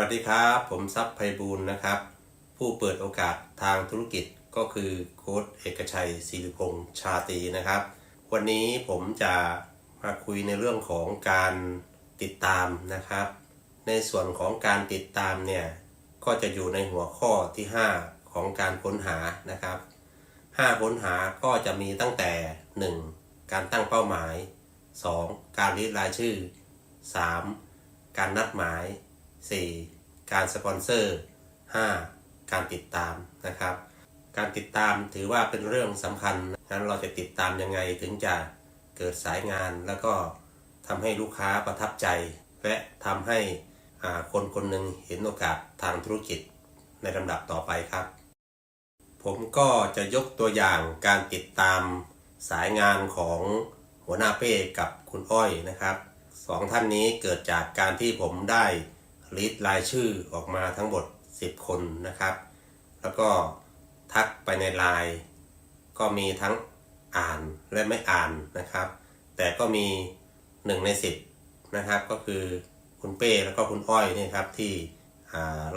วัสดีครับ ผมซับไพบูลนะครับ ผู้เปิดโอกาสทางธุรกิจก็คือโค้ดเอกชัยศิริพงษ์ชาตีนะครับ วันนี้ผมจะมาคุยในเรื่องของการติดตามนะครับ ในส่วนของการติดตามเนี่ย ก็จะอยู่ในหัวข้อที่ 5 ของการค้นหานะครับ 5 ค้นหาก็จะมีตั้งแต่ 1. การตั้งเป้าหมาย 2. การรีดรายชื่อ 3. การนัดหมาย 4. การสปอนเซอร์ 5. การติดตามนะครับ การติดตามถือว่าเป็นเรื่องสำคัญงั้นเราจะติดตามยังไงถึงจะเกิดสายงานแล้วก็ทำให้ลูกค้าประทับใจ และทำให้คนคนหนึ่งเห็นโอกาสทางธุรกิจในลำดับต่อไปครับ ผมก็จะยกตัวอย่างการติดตามสายงานของหัวหน้าเป้กับคุณอ้อยนะครับสองท่านนี้เกิดจากการที่ผมได้ ลิสต์รายชื่อออกมาทั้งหมด 10 คนนะครับ แล้วก็ทักไปในไลน์ก็มีทั้งอ่านและไม่อ่านนะครับ แต่ก็มีหนึ่งใน 10 นะครับ ก็คือคุณเป้แล้วก็คุณอ้อยนี่ครับที่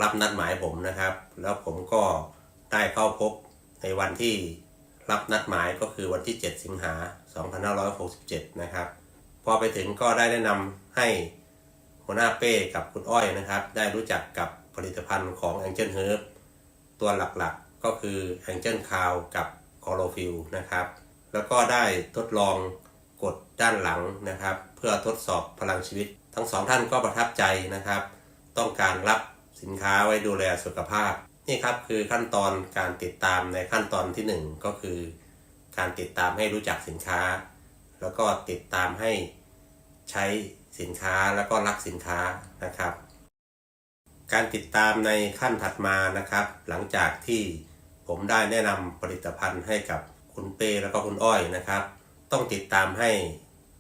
รับนัดหมายผมนะครับ แล้วผมก็ได้เข้าพบในวันที่รับนัดหมายก็คือวันที่ 7 สิงหา 2567 นะครับ พอไปถึงก็ได้แนะนำให้ หัวหน้าเป้กับคุณอ้อยนะครับ ได้รู้จักกับผลิตภัณฑ์ของ Angel Herb ตัวหลักๆก็คือ Angel Cow กับ c o r o f i l นะครับ แล้วก็ได้ทดลองกดด้านหลังนะครับ เพื่อทดสอบพลังชีวิต ทั้งสองท่านก็ประทับใจนะครับ ต้องการรับสินค้าไว้ดูแลสุขภาพ นี่ครับคือขั้นตอนการติดตามในขั้นตอนที่หนึ่งก็คือ การติดตามให้รู้จักสินค้า แล้วก็ติดตามให้ ใช้สินค้าแล้วก็รักสินค้านะครับ การติดตามในขั้นถัดมานะครับ หลังจากที่ผมได้แนะนำผลิตภัณฑ์ให้กับคุณเป้แล้วก็คุณอ้อยนะครับ ต้องติดตามให้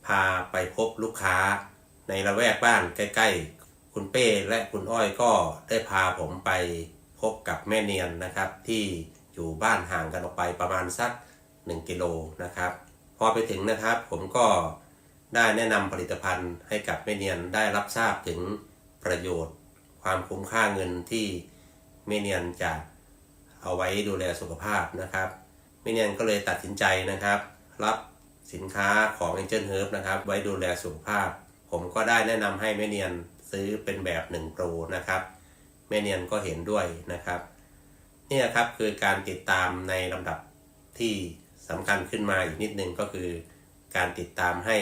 พาไปพบลูกค้า ในละแวกบ้านใกล้ ๆ คุณเป้และคุณอ้อยก็ได้พาผมไปพบกับแม่เนียนนะครับ ที่อยู่บ้านห่างกันออกไปประมาณสัก 1 กิโลนะครับ พอไปถึงนะครับผมก็ ได้แนะนำผลิตภัณฑ์ให้กับแม่เนียนได้รับทราบถึงประโยชน์ ความคุ้มค่าเงินที่แม่เนียนจะเอาไว้ดูแลสุขภาพนะครับแม่เนียนก็เลยตัดสินใจนะครับ รับสินค้าของ Angel Herb นะครับ ไว้ดูแลสุขภาพ ผมก็ได้แนะนำให้แม่เนียนซื้อเป็นแบบ1โปรนะครับแม่เนียนก็เห็นด้วยนะครับนี่ครับคือการติดตามในลำดับที่สำคัญขึ้นมาอีกนิดนึงก็คือ การติดตามให้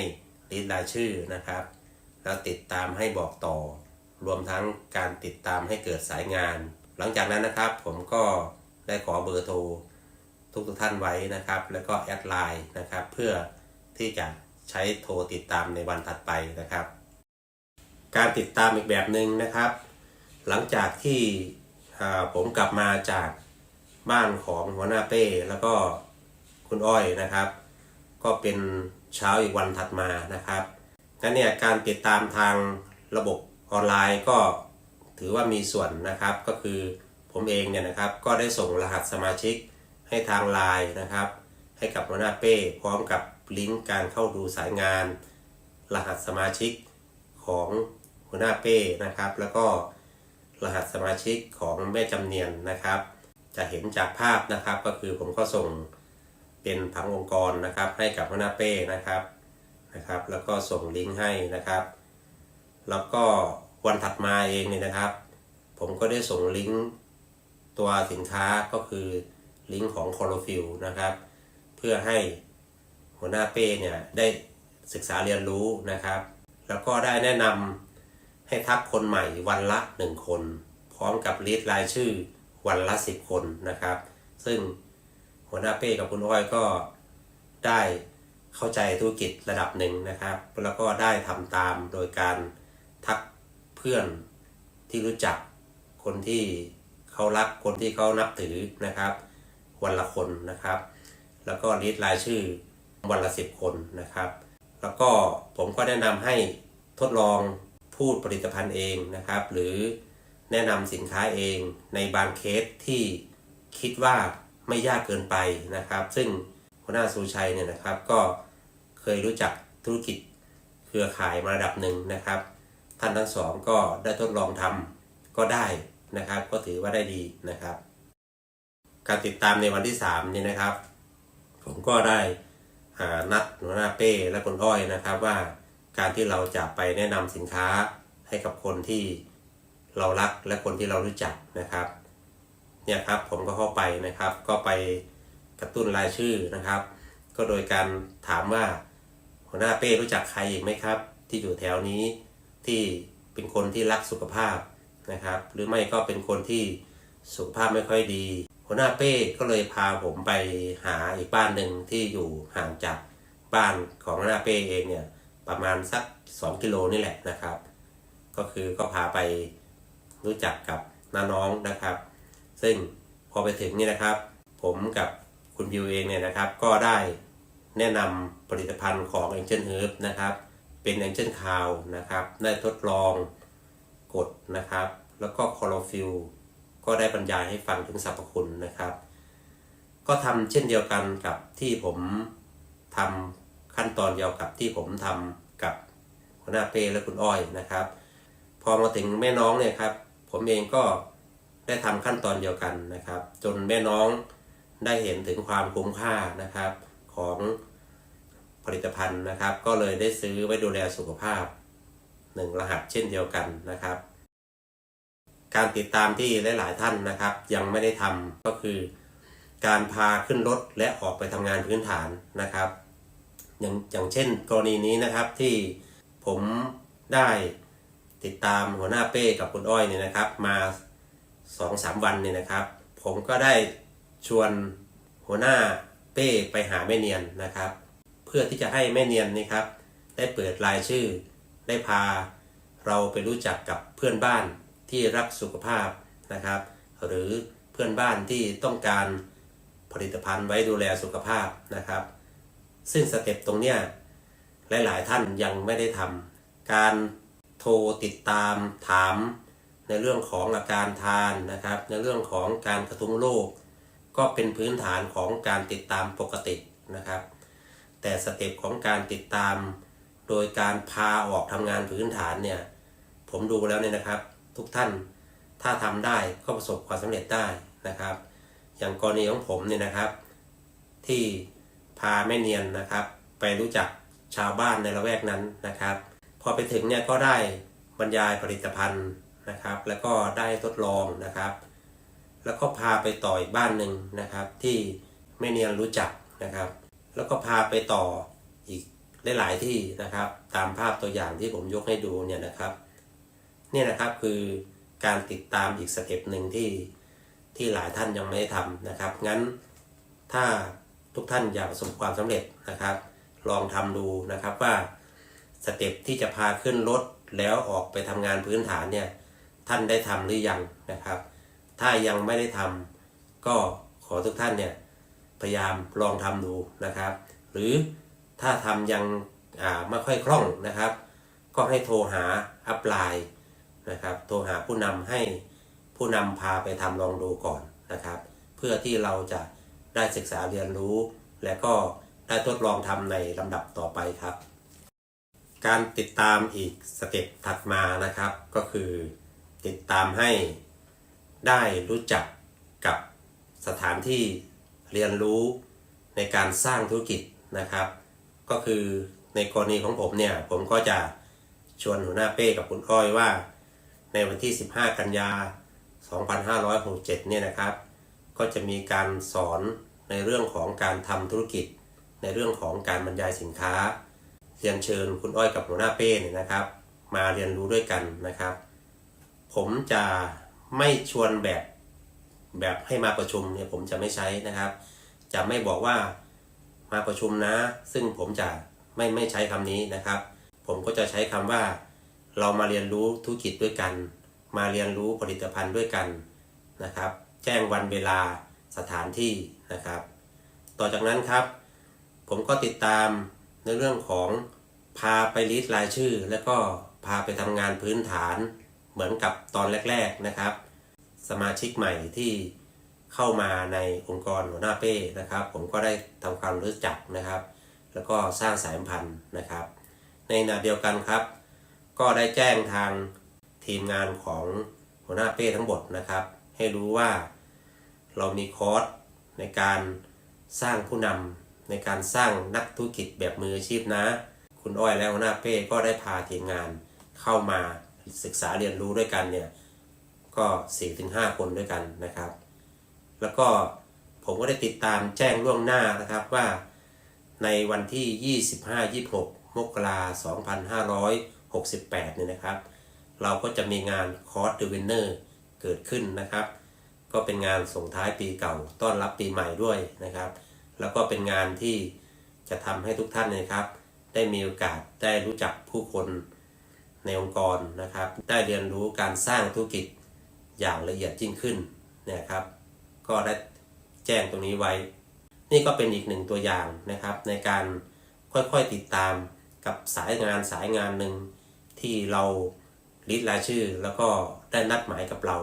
ลิสต์รายชื่อนะครับ แล้วติดตามให้บอกต่อ รวมทั้งการติดตามให้เกิดสายงาน หลังจากนั้นนะครับผมก็ได้ขอเบอร์โทรทุกทุกท่านไว้นะครับ แล้วก็แอดไลน์นะครับ เพื่อที่จะใช้โทรติดตามในวันถัดไปนะครับ การติดตามอีกแบบหนึ่งนะครับ หลังจากที่ผมกลับมาจากบ้านของหัวหน้าเป้แล้วก็คุณอ้อยนะครับ ก็เป็น เช้าอีกวันถัดมานะครับงั้นเนี่ยการติดตามทางระบบออนไลน์ก็ถือว่ามีส่วนนะครับก็คือผมเองเนี่ยนะครับก็ได้ส่งรหัสสมาชิกให้ทางไลน์นะครับ ให้กับหัวหน้าเป้พร้อมกับลิงก์การเข้าดูสายงาน รหัสสมาชิกของหัวหน้าเป้นะครับ แล้วก็รหัสสมาชิกของแม่จำเนียนนะครับ จะเห็นจากภาพนะครับก็คือผมก็ส่ง เป็นผังองค์กรนะครับ ให้กับหัวหน้าเป้นะครับนะครับ แล้วก็ส่งลิงก์ให้นะครับ แล้วก็วันถัดมาเองเนี่ยนะครับ ผมก็ได้ส่งลิงก์ตัวสินค้าก็คือลิงก์ของคอร์ฟิลนะครับ เพื่อให้หัวหน้าเป้เนี่ยได้ศึกษาเรียนรู้นะครับ แล้วก็ได้แนะนำให้ทักคนใหม่วันละหนึ่งคน พร้อมกับลิสต์รายชื่อวันละสิบคนนะครับ ซึ่ง หัวหน้าเป้กับคุณอ้อยก็ได้เข้าใจธุรกิจระดับหนึ่งนะครับ แล้วก็ได้ทำตามโดยการทักเพื่อนที่รู้จักคนที่เขารักคนที่เขานับถือนะครับ วันละคนนะครับ แล้วก็ลิสต์รายชื่อวันละสิบคนนะครับ แล้วก็ผมก็แนะนำให้ทดลองพูดผลิตภัณฑ์เองนะครับ หรือแนะนำสินค้าเองในบางเคสที่คิดว่า ไม่ยากเกินไปนะครับ ซึ่งหัวหน้าสุชัยเนี่ยนะครับก็เคยรู้จักธุรกิจเครือข่ายมาระดับหนึ่งนะครับ ท่านทั้งสองก็ได้ทดลองทำก็ได้นะครับ ก็ถือว่าได้ดีนะครับ การติดตามในวันที่3นี่นะครับ ผมก็ได้อ่านัดหัวหน้าเป้และคนอ้อยนะครับว่าการที่เราจะไปแนะนำสินค้าให้กับคนที่เรารักและคนที่เรารู้จักนะครับ เนี่ยครับผมก็เข้าไปนะครับ ก็ไปกระตุ้นรายชื่อนะครับ ก็โดยการถามว่าหัวหน้าเป้รู้จักใครอีกไหมครับ ที่อยู่แถวนี้ที่เป็นคนที่รักสุขภาพนะครับ หรือไม่ก็เป็นคนที่สุขภาพไม่ค่อยดี หัวหน้าเป้ก็เลยพาผมไปหาอีกบ้านหนึ่งที่อยู่ห่างจากบ้านของหัวหน้าเป้เองเนี่ยประมาณสัก 2 กิโลนี่แหละนะครับ ก็คือก็พาไปรู้จักกับน้าน้องนะครับ ซึ่งพอไปถึงนี่นะครับ ผมกับคุณบิวเองเนี่ยนะครับ ก็ได้แนะนำผลิตภัณฑ์ของ Angel Herb นะครับ เป็น Angel c o w นะครับ ได้ทดลองกดนะครับ แล้วก็คอโรฟิลก็ได้บรรยายให้ฟังถึงสรรพคุณนะครับ ก็ทำเช่นเดียวกันกับที่ผมทำขั้นตอนเดียวกับที่ผมทำกับหัวหน้าเป้และคุณอ้อยนะครับ พอมาถึงแม่น้องเนี่ยครับ ผมเองก็ ได้ทำขั้นตอนเดียวกันนะครับ จนแม่น้องได้เห็นถึงความคุ้มค่านะครับของผลิตภัณฑ์นะครับ ก็เลยได้ซื้อไว้ดูแลสุขภาพหนึ่งรหัสเช่นเดียวกันนะครับ การติดตามที่หลาย ๆ ท่านนะครับ ยังไม่ได้ทำก็คือ การพาขึ้นรถและออกไปทำงานพื้นฐานนะครับ อย่างอย่างเช่นกรณีนี้นะครับที่ผมได้ติดตามหัวหน้าเป้กับคุณอ้อยเนี่ยนะครับ มา สองสามวันเนี่ยนะครับ ผมก็ได้ชวนหัวหน้าเป้ไปหาแม่เนียนนะครับ เพื่อที่จะให้แม่เนียนนี่ครับ ได้เปิดรายชื่อ ได้พาเราไปรู้จักกับเพื่อนบ้านที่รักสุขภาพนะครับ หรือเพื่อนบ้านที่ต้องการผลิตภัณฑ์ไว้ดูแลสุขภาพนะครับ ซึ่งสเต็ปตรงเนี้ยหลาย ๆ ท่านยังไม่ได้ทำการโทรติดตามถาม ในเรื่องของอาการทานนะครับ ในเรื่องของการกระทุ้งโรคก็เป็นพื้นฐานของการติดตามปกตินะครับ แต่สเต็ปของการติดตาม โดยการพาออกทำงานพื้นฐานเนี่ยผมดูแล้วเนี่ยนะครับ ทุกท่านถ้าทำได้ก็ประสบความสำเร็จได้นะครับ อย่างกรณีของผมเนี่ยนะครับ ที่พาแม่เนียนนะครับ ไปรู้จักชาวบ้านในละแวกนั้นนะครับ พอไปถึงเนี่ยก็ได้บรรยายผลิตภัณฑ์ นะครับ แล้วก็ได้ทดลองนะครับ แล้วก็พาไปต่ออีกบ้านหนึ่งนะครับ ที่แม่เนียนรู้จักนะครับ แล้วก็พาไปต่ออีกหลาย ๆ ที่นะครับ ตามภาพตัวอย่างที่ผมยกให้ดูเนี่ยนะครับเนี่ยนะครับคือการติดตามอีกสเต็ปหนึ่งที่ที่หลายท่านยังไม่ได้ทำนะครับ งั้นถ้าทุกท่านอยากประสบความสำเร็จนะครับ ลองทำดูนะครับว่าสเต็ปที่จะพาขึ้นรถแล้วออกไปทำงานพื้นฐานเนี่ย ท่านได้ทำหรือยังนะครับ ถ้ายังไม่ได้ทำก็ขอทุกท่านเนี่ยพยายามลองทำดูนะครับ หรือถ้าทำยังไม่ค่อยคล่องนะครับ ก็ให้โทรหาอัพไลน์นะครับโทรหาผู้นำให้ผู้นำพาไปทำลองดูก่อนนะครับ เพื่อที่เราจะได้ศึกษาเรียนรู้ และก็ได้ทดลองทำในลำดับต่อไปครับ การติดตามอีกสเต็ปถัดมานะครับก็คือ ติดตามให้ได้รู้จักกับสถานที่เรียนรู้ในการสร้างธุรกิจนะครับ ก็คือในกรณีของผมเนี่ย ผมก็จะชวนหัวหน้าเป้กับคุณอ้อยว่า ในวันที่ 15 กันยา 2567 เนี่ยนะครับ ก็จะมีการสอนในเรื่องของการทำธุรกิจ ในเรื่องของการบรรยายสินค้า เรียนเชิญคุณอ้อยกับหัวหน้าเป้เนี่ยนะครับ มาเรียนรู้ด้วยกันนะครับ ผมจะไม่ชวนแบบแบบให้มาประชุมเนี่ยผมจะไม่ใช้นะครับ จะไม่บอกว่ามาประชุมนะ ซึ่งผมจะไม่ไม่ใช้คำนี้นะครับ ผมก็จะใช้คำว่า เรามาเรียนรู้ธุรกิจด้วยกัน มาเรียนรู้ผลิตภัณฑ์ด้วยกันนะครับ แจ้งวันเวลาสถานที่นะครับ ต่อจากนั้นครับ ผมก็ติดตามในเรื่องของพาไปลิสต์รายชื่อ แล้วก็พาไปทำงานพื้นฐาน เหมือนกับตอนแรก ๆนะครับ สมาชิกใหม่ที่เข้ามาในองค์กรหัวหน้าเป้นะครับ ผมก็ได้ทำความรู้จักนะครับ แล้วก็สร้างสายพันธุ์นะครับ ในขณะเดียวกันครับ ก็ได้แจ้งทางทีมงานของหัวหน้าเป้ทั้งหมดนะครับ ให้รู้ว่าเรามีคอร์สในการสร้างผู้นำในการสร้างนักธุรกิจแบบมืออาชีพนะ คุณอ้อยและหัวหน้าเป้ก็ได้พาทีมงานเข้ามา ศึกษาเรียนรู้ด้วยกันเนี่ยก็4-5คนด้วยกันนะครับ แล้วก็ผมก็ได้ติดตามแจ้งล่วงหน้านะครับว่าในวันที่ 25-26 มกราคม2568 เนี่ยนะครับ เราก็จะมีงานคอร์สเดวินเนอร์เกิดขึ้นนะครับ ก็เป็นงานส่งท้ายปีเก่าต้อนรับปีใหม่ด้วยนะครับ แล้วก็เป็นงานที่จะทำให้ทุกท่านนะครับ ได้มีโอกาสได้รู้จักผู้คน ในองค์กรนะครับ ได้เรียนรู้การสร้างธุรกิจอย่างละเอียดยิ่งขึ้นนะครับ ก็ได้แจ้งตรงนี้ไว้ นี่ก็เป็นอีกหนึ่งตัวอย่างนะครับ ในการค่อยๆติดตามกับสายงานสายงานหนึ่งที่เราลิสต์รายชื่อ แล้วก็ได้นัดหมายกับเรา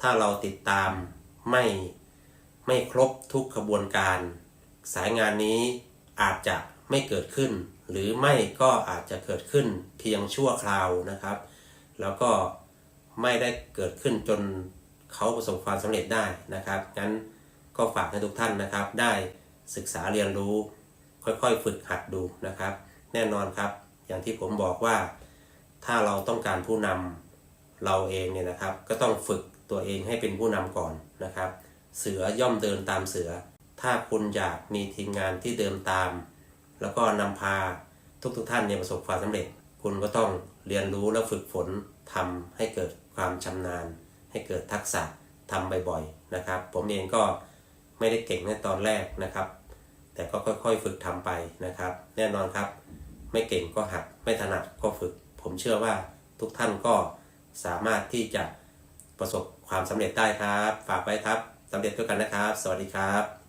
ถ้าเราติดตามไม่ไม่ครบทุกขบวนการ สายงานนี้อาจจะไม่เกิดขึ้น หรือไม่ก็อาจจะเกิดขึ้นเพียงชั่วคราวนะครับ แล้วก็ไม่ได้เกิดขึ้นจนเขาประสบความสำเร็จได้นะครับ งั้นก็ฝากให้ทุกท่านนะครับ ได้ศึกษาเรียนรู้ ค่อยๆ ฝึกหัดดูนะครับ แน่นอนครับ อย่างที่ผมบอกว่า ถ้าเราต้องการผู้นำเราเองเนี่ยนะครับ ก็ต้องฝึกตัวเองให้เป็นผู้นำก่อนนะครับ เสือย่อมเดินตามเสือ ถ้าคุณอยากมีทีมงานที่เดินตาม แล้วก็นำพาทุกๆทท่านเนี่ยประสบความสำเร็จ คุณก็ต้องเรียนรู้และฝึกฝนทำให้เกิดความชำนาญ ให้เกิดทักษะทำบ่อยๆนะครับ ผมเองก็ไม่ได้เก่งในตอนแรกนะครับ แต่ก็ค่อยๆ ฝึกทำไปนะครับ แน่นอนครับ ไม่เก่งก็หัดไม่ถนัดก็ฝึก ผมเชื่อว่าทุกท่านก็สามารถที่จะประสบความสำเร็จได้ครับ ฝากไว้ครับสำเร็จด้วยกันนะครับ สวัสดีครับ